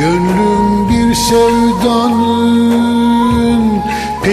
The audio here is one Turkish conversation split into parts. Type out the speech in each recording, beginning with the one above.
Gönlüm bir sevdan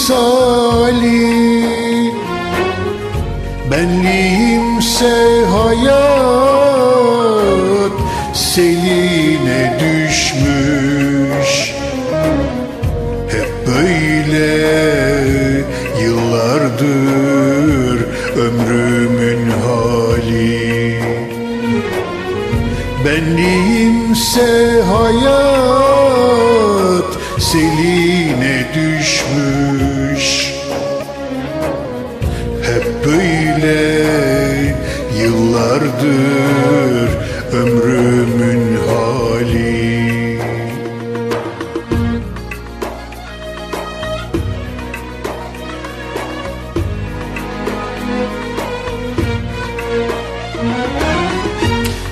misali Benliğimse hayat seline düşmüş. Hep böyle yıllardır ömrümün hali. Benliğimse hayat seline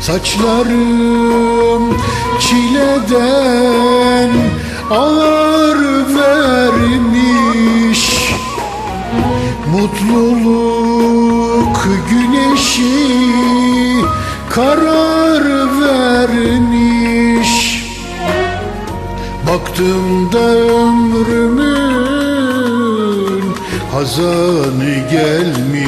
Saçlarım çileden ağır vermiş. Mutluluk güneşi karar vermiş. Baktığımda ömrümün hazanı gelmiş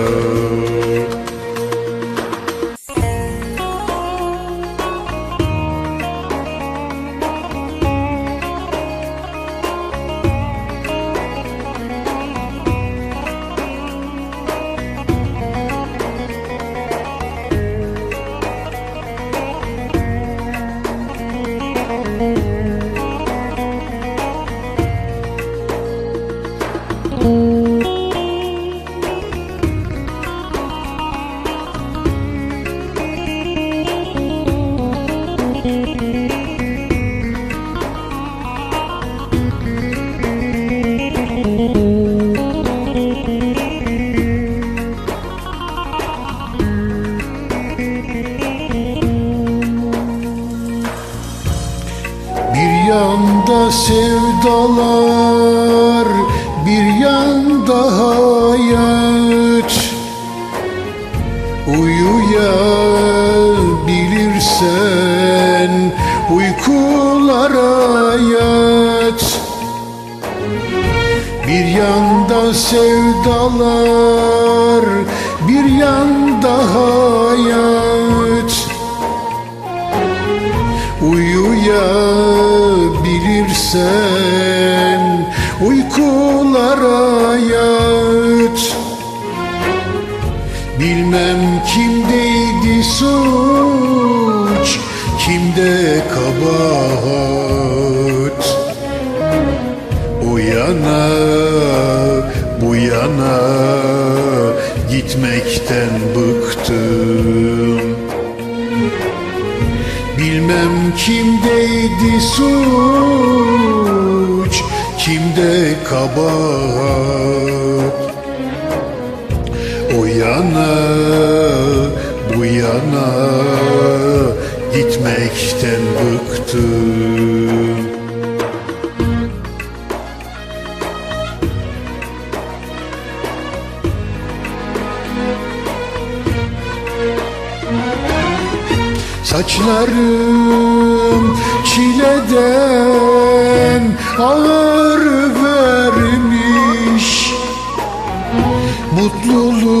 Bir yanda sevdalar, bir yanda hayat Uyuyabilirsen uykulara yat Bir yanda sevdalar, Bilmem kimdeydi suç, kimde kabahat. O yana, bu yana gitmekten bıktım. Bilmem kimdeydi suç, kimde kabahat O yana, bu yana gitmekten bıktım. Saçlarım çileden ağır vermiş. Mutluluk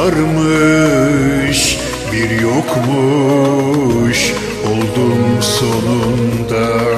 varmış bir yokmuş Oldum sonunda.